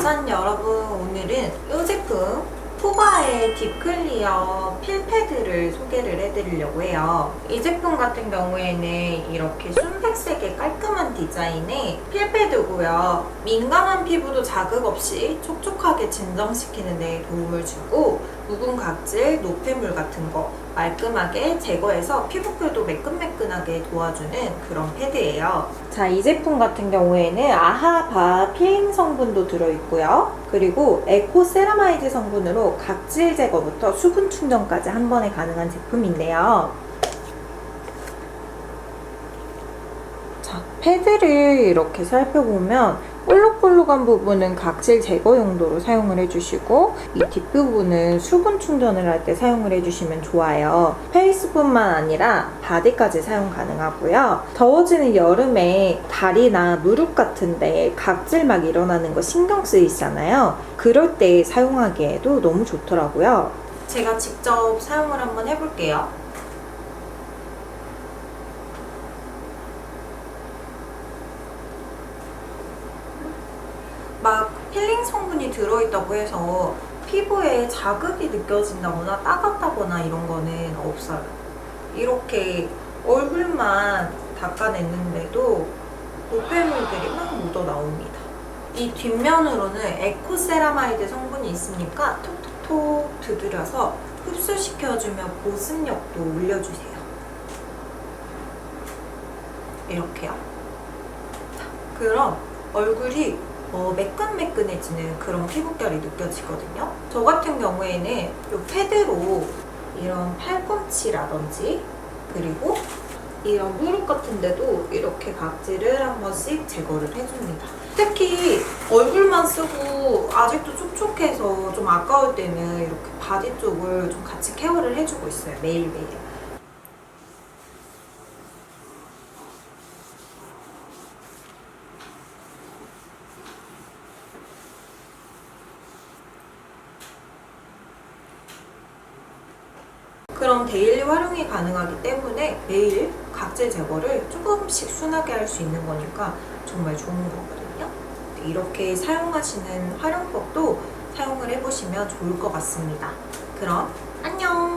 짠 여러분 오늘은 이 제품 포바의 딥클리어 필패드를 소개를 해드리려고 해요. 이 제품 같은 경우에는 이렇게 순백색의 깔끔한 디자인의 필패드고요. 민감한 피부도 자극 없이 촉촉하게 진정시키는 데 도움을 주고 묵은 각질, 노폐물 같은 거 말끔하게 제거해서 피부결도 매끈매끈하게 도와주는 그런 패드예요. 자, 이 제품 같은 경우에는 아하바 필링 성분도 들어있고요. 그리고 에코 세라마이드 성분으로 각질 제거부터 수분 충전까지 한 번에 가능한 제품인데요. 자, 패드를 이렇게 살펴보면 볼록볼록한 부분은 각질 제거 용도로 사용을 해주시고 이 뒷부분은 수분 충전을 할 때 사용을 해주시면 좋아요. 페이스뿐만 아니라 바디까지 사용 가능하고요. 더워지는 여름에 다리나 무릎 같은데 각질 막 일어나는 거 신경 쓰이잖아요. 그럴 때 사용하기에도 너무 좋더라고요. 제가 직접 사용을 한번 해볼게요. 막 필링 성분이 들어있다고 해서 피부에 자극이 느껴진다거나 따갑다거나 이런 거는 없어요. 이렇게 얼굴만 닦아냈는데도 노폐물들이 막 묻어 나옵니다. 이 뒷면으로는 에코세라마이드 성분이 있으니까 톡톡톡 두드려서 흡수시켜주며 보습력도 올려주세요. 이렇게요. 자, 그럼 얼굴이 어, 매끈매끈해지는 그런 피부결이 느껴지거든요. 저 같은 경우에는 이 패드로 이런 팔꿈치라든지 그리고 이런 무릎 같은 데도 이렇게 각질을 한 번씩 제거를 해줍니다. 특히 얼굴만 쓰고 아직도 촉촉해서 좀 아까울 때는 이렇게 바디 쪽을 좀 같이 케어를 해주고 있어요. 매일매일. 그럼 데일리 활용이 가능하기 때문에 매일 각질 제거를 조금씩 순하게 할 수 있는 거니까 정말 좋은 거거든요. 이렇게 사용하시는 활용법도 사용을 해보시면 좋을 것 같습니다. 그럼 안녕!